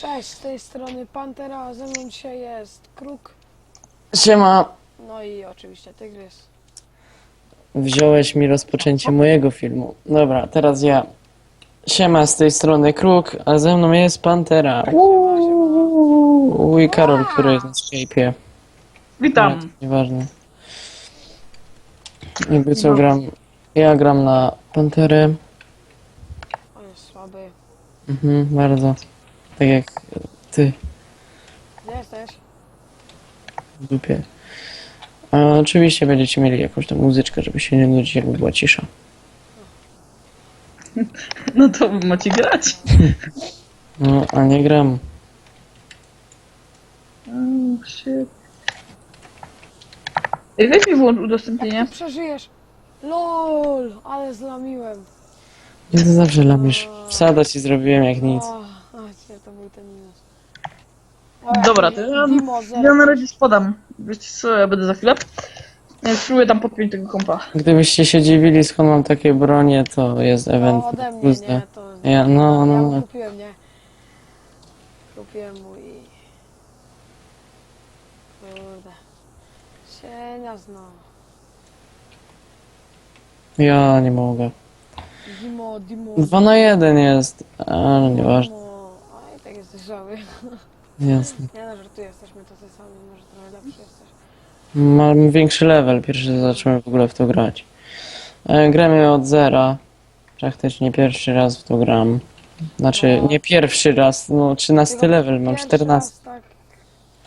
Cześć, z tej strony Pantera, a ze mną dzisiaj jest Kruk, Siema, no i oczywiście Tygrys. wziąłeś mi rozpoczęcie mojego filmu. Dobra, teraz ja. Siema, z tej strony Kruk, a ze mną jest Pantera. Uuu, I Karol, który jest na Skype'ie. Witam. to Nieważne. Jakby co gram. Ja gram na Panterę. On jest słaby. Mhm, bardzo. Tak jak ty Gdzie jesteś? w dupie. A oczywiście będziecie mieli jakąś tam muzyczkę, żeby się nie nudzić, jakby była cisza. No to macie grać. No, a nie gram. Oh, shit. Ej, weź mi włącz udostępnienie. Przeżyjesz! LOL, ale zlamiłem. Nie to zawsze lamisz. Wsada ci zrobiłem jak nic. O, to był ten minus. Dobra, to ja, Dimo, zero. ja na razie spadam. Wiecie co, ja będę za chwilę. Ja spróbuję tam podpiąć tego kompa. Gdybyście się dziwili skąd mam takie bronie, to jest event No, ode mnie, plus nie? To, Ja, no, no, ja no. kupiłem, nie? Kupiłem mu i... Kurde. Cienia znowu. Ja nie mogę. Dimo, Dimo. Dwa na jeden jest, ale nieważne. Żały. Jasne. Nie no, żartuję, jesteśmy tacy sami, może trochę lepszy jesteś. Mam większy level, pierwszy zacząłem w ogóle w to grać. E, gramy od zera. Praktycznie pierwszy raz w to gram. Znaczy, No. nie pierwszy raz, no 13 Tylko level mam, pierwszy 14. raz Tak,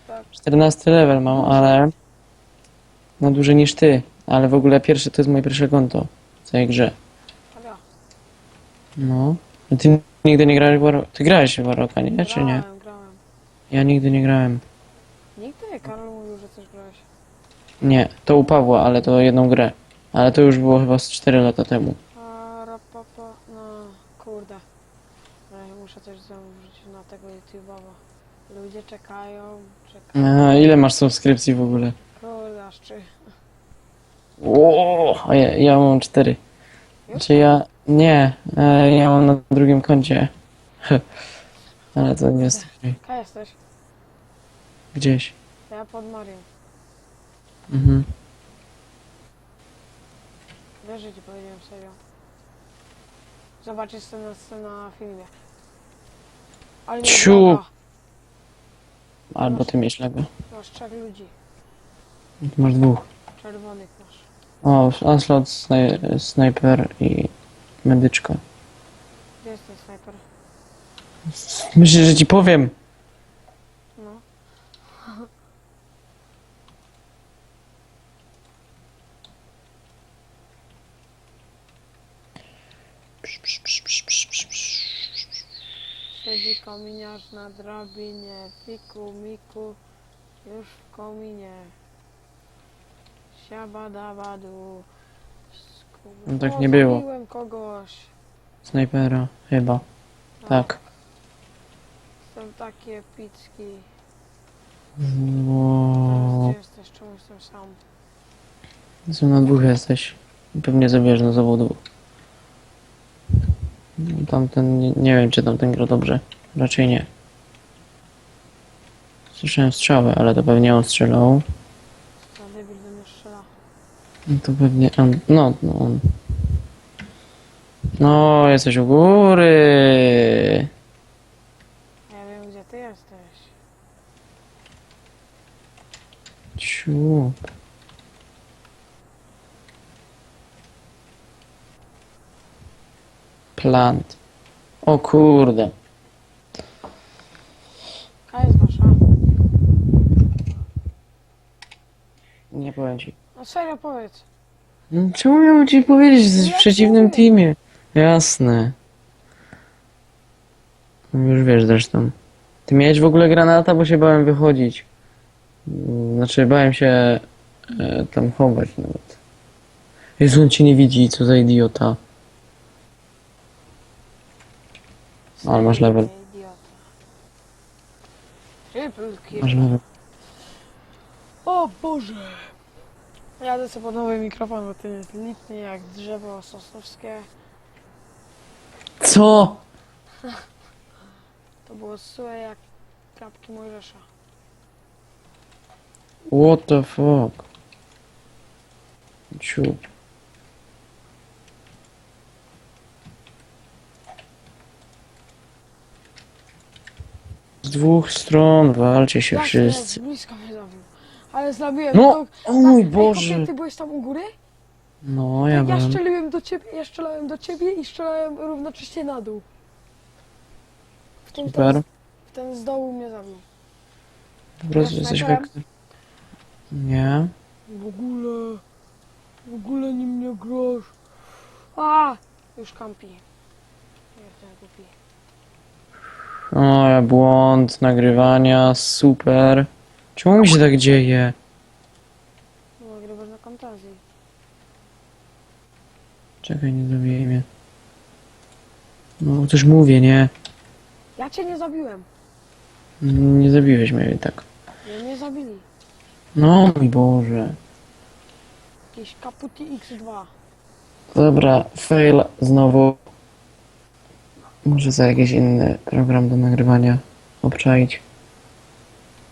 tak. 14 level mam, ale no dłużej niż ty. Ale w ogóle pierwszy to jest moje pierwsze konto w tej grze. Ale No. A Ty nigdy nie grałeś w Warrocka? Ty grałeś w Warrocka, nie? Czy nie? grałem, grałem. Ja nigdy nie grałem. Nigdy Karol mówił, że coś grałeś. Nie, to u Pawła, ale to jedną grę. Ale to już było chyba z 4 lata temu. A rapapa, no kurde. Ja muszę coś zamówić na tego YouTube'a, ludzie czekają, czekają. A, ile masz subskrypcji w ogóle? Kurde, aż czy... O, a ja, ja mam 4. Czy ja... Nie, e, ja mam na drugim koncie. Ale to nie jest Ka jesteś? gdzieś. Ja pod Marią. Mhm. Wiesz, że ci powiedziałem serio. Zobaczysz scenę na filmie. Ale nie Ciu. Albo ty mieć lepiej. Masz trzech ludzi. Masz dwóch. Czerwonych masz. O, Aslot, snaj snajper i medyczka. Gdzie jest ten snajper? Myślę, że ci powiem. No. Siedzi kominiarz na drabinie, fiku, miku, już w kominie. Siabadabadu. No tak nie było. zabiłem kogoś. Snajpera, chyba. Tak. Są takie picki. Wow. Gdzie jesteś? Czemu jestem sam? Są na dwóch jesteś. Pewnie zabierzesz na zawodu. Tamten, nie, nie wiem czy tamten gra dobrze. Raczej nie. Słyszałem strzały, ale to pewnie on strzelał. Za debil do mnie strzela. No to pewnie on. No, no on. No, jesteś u góry. Ja wiem gdzie ty jesteś. Ciu. Plant. O kurde. A jest wasza. Nie powiem ci. No serio powiedz. No, czemu miałbym ci powiedzieć, jesteś w przeciwnym teamie? Jasne. No Już wiesz zresztą. Ty miałeś w ogóle granata, bo się bałem wychodzić. Mm, Znaczy, bałem się e, tam chować nawet. Jezu, on cię nie widzi, co za idiota. Ale masz level. Idiota. Triple kill. Masz level. O Boże! Jadę sobie po nowy mikrofon, bo ten jest lipny jak drzewo sosnowskie. Co? To było suche jak kapki Mojżesza. What the fuck? Ciup. Z dwóch stron walcie się Jak wszyscy. jest, blisko mnie. Ale zabiłem. No, to- o mój Ej, Boże. chłopie, ty byłeś tam u góry? No, ja Ja byłem. strzeliłem do ciebie, ja strzelałem do ciebie i strzelałem równocześnie na dół. W tym Super. Ten, ten z dołu mnie zabił. Po prostu Grasz jesteś snajperem? jak... Nie. W ogóle, w ogóle nim nie grosz. A, już kampi. Jestem głupi. O, ja błąd nagrywania, super. Czemu mi się tak dzieje? Na kontazji. Czekaj, nie zabijaj mnie. No, coś mówię, nie? Ja cię nie zabiłem. Nie zabiłeś mnie i tak. Mnie nie zabili. No, mój Boże. Jakiś Kaputi X2. Dobra, fail znowu. Muszę sobie jakiś inny program do nagrywania obczaić.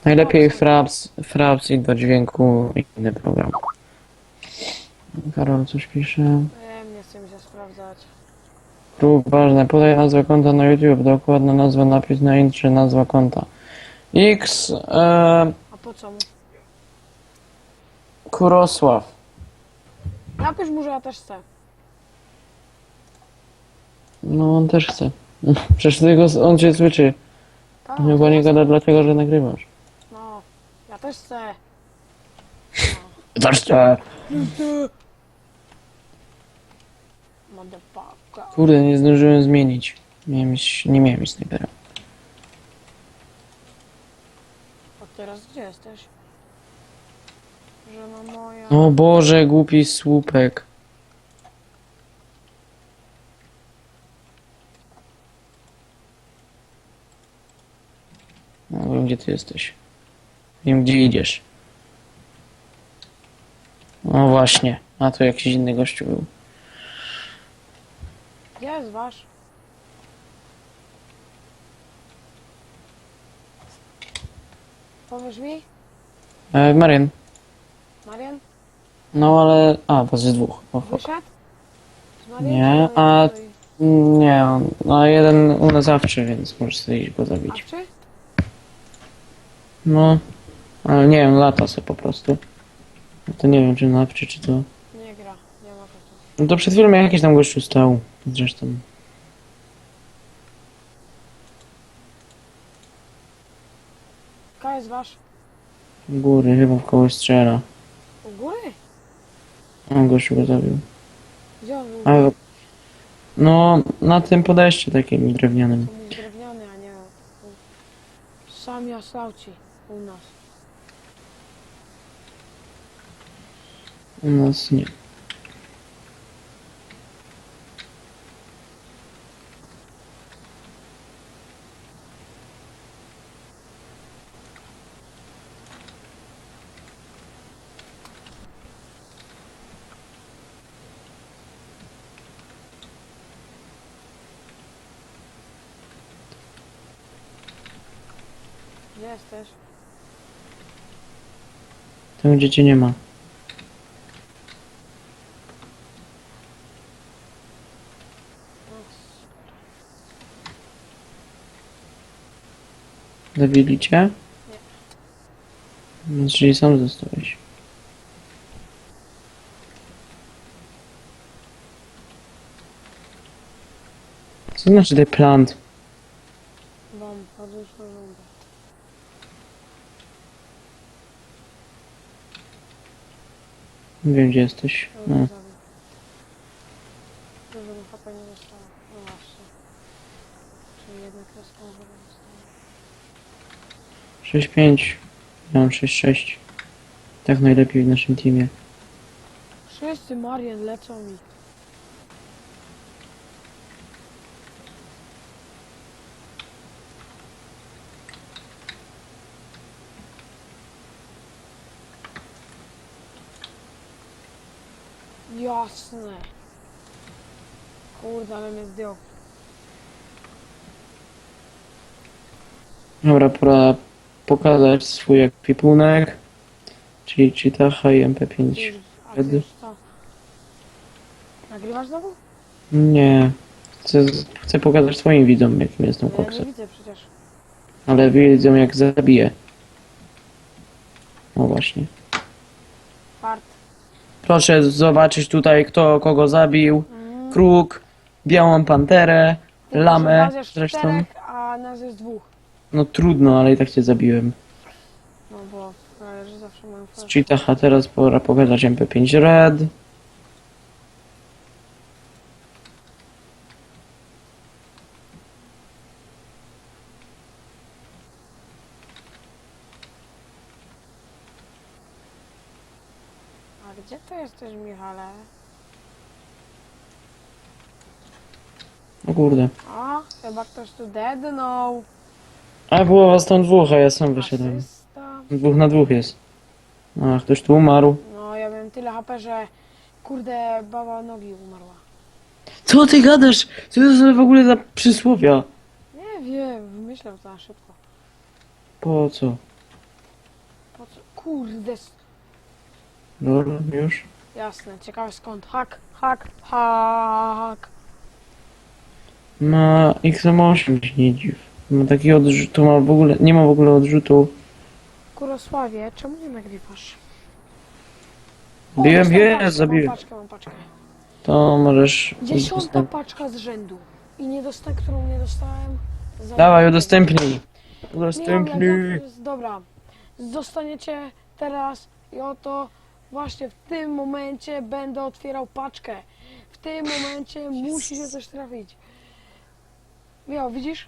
Najlepiej Fraps, Fraps i do dźwięku inny program. Karol coś pisze. Wiem, nie chcę mi się sprawdzać. Kruk, ważne, podaj nazwę konta na YouTube, dokładna nazwa, napis na intrze, nazwa konta. X, e, A po co mu? Kurosław. Napisz mu, że ja też chcę. No, on też chce. Przecież tego, on cię słyszy. Tak, Chyba nie ja gada dlatego, że nagrywasz. No, też chcę. Motherfucker. Kurde, nie zdążyłem zmienić. Miałem, iść- nie miałem iść snajpera. A teraz gdzie jesteś? Żona moja. O Boże, głupi słupek. No, wiem gdzie ty jesteś. Wiem gdzie idziesz. No właśnie, a to jakiś inny gościu był. Jest wasz? Powiesz mi? E, Marian. Marian? No ale... A, bo z dwóch. O fuck. Wyszedł? Z Marian? Nie, a- stoi? Nie, on, no jeden u nas zawsze, więc możesz sobie iść go zabić. A czy? No, ale nie wiem, lata sobie po prostu. No To nie wiem, czy napczy, czy to... Nie gra, nie ma po No to przed chwilą jakiś tam gościu stał. Zresztą. Kaj jest wasz? U góry, chyba w kogoś strzela. U góry? A gościu go zabił. Gdzie on był? Ale... No, na tym podejście takim drewnianym. To był drewniany, a nie... Sami aslauci u nas. U nas nie. Jesteś? Tam gdzie cię nie ma. No, Zabili cię? No, czyli sam zostałeś. Co znaczy the plant? Wam, podróżną rundę. Nie wiem gdzie jesteś. To No. Dużo mi HP nie zostało. No właśnie. Czyli jednak zostało. 6-5. Ja mam 6-6. Tak najlepiej w naszym teamie. Wszyscy Marian lecą mi. Jasne. Kurde, ale mnie zdjął. Dobra, pora pokazać swój ekwipunek. Czyli Chitaha i MP5. Ty, A ty już co? Nagrywasz znowu? Nie. Chcę, chcę pokazać swoim widzom, jakim jestem Ja nie koksem. widzę przecież. Ale wiedzą, jak zabiję. No właśnie. Fart. Proszę zobaczyć tutaj, kto kogo zabił. Mm. Kruk, białą panterę, że lamę zresztą. czterech, a nas jest dwóch. No trudno, ale i tak cię zabiłem. No bo frajerzy zawsze mają Z fart. Cheetaha teraz pora pokazać MP5 Red. A gdzie to jesteś, Michale? O kurde. A, chyba ktoś tu deadnął. A było was tam dwóch, a ja sam wyszedłem. Asysta. Dwóch na dwóch jest. A, ktoś tu umarł. No, ja miałem tyle HP, że kurde, baba nogi umarła. Co ty gadasz? Co to są w ogóle za przysłowia? Nie wiem, wymyślał to na szybko. Po co? Po co? Kurde, s- Lol, już? jasne, ciekawe skąd. Hak, hak, hak. Ma XM8 się nie dziw. Ma taki odrzut, to ma w ogóle, nie ma w ogóle odrzutu. Kurosławie, czemu nie nagrywasz? Biłem, dostałem jest, paczkę, zabiłem. Mam paczkę, mam paczkę. To możesz... Dziesiąta paczka z rzędu. I nie dosta, którą nie dostałem. za- Dawaj, udostępnij. Udostępnij. Dobra. Zostaniecie teraz i oto właśnie w tym momencie będę otwierał paczkę. W tym momencie musi się coś trafić. Jo, widzisz?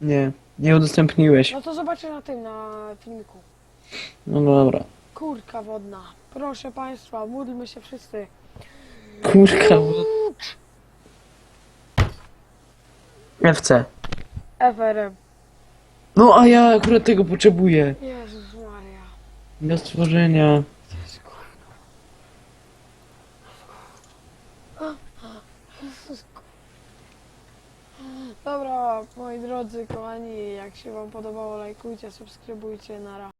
Nie, nie udostępniłeś. No to zobaczę na tym, na filmiku. No dobra. Kurka wodna. Proszę Państwa, módlmy się wszyscy. Kurka. FC. FRM. No a ja akurat tego potrzebuję. Jezus Maria. Do stworzenia. To jest gówno. Jezus, ku- Dobra, moi drodzy, kochani, jak się Wam podobało, lajkujcie, subskrybujcie, nara.